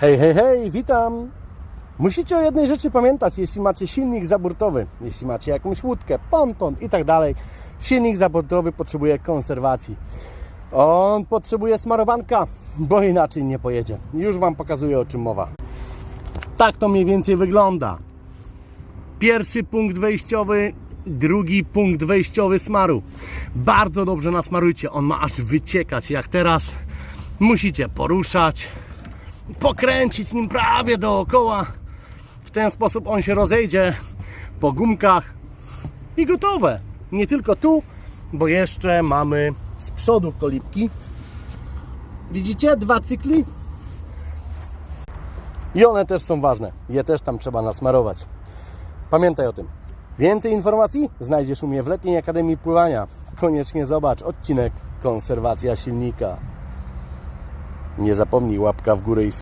Hej, hej, hej, witam! Musicie o jednej rzeczy pamiętać, jeśli macie silnik zaburtowy, jeśli macie jakąś łódkę, ponton i tak dalej, silnik zaburtowy potrzebuje konserwacji. On potrzebuje smarowanka, bo inaczej nie pojedzie. Już Wam pokazuję o czym mowa. Tak to mniej więcej wygląda. Pierwszy punkt wejściowy, drugi punkt wejściowy smaru. Bardzo dobrze nasmarujcie, on ma aż wyciekać. Jak teraz musicie poruszać, pokręcić nim prawie dookoła. W ten sposób on się rozejdzie po gumkach i gotowe. Nie tylko tu, bo jeszcze mamy z przodu kolibki. Widzicie? Dwa cykli. I one też są ważne. Je też tam trzeba nasmarować. Pamiętaj o tym. Więcej informacji znajdziesz u mnie w Letniej Akademii Pływania. Koniecznie zobacz odcinek Konserwacja silnika. Nie zapomnij łapka w górę i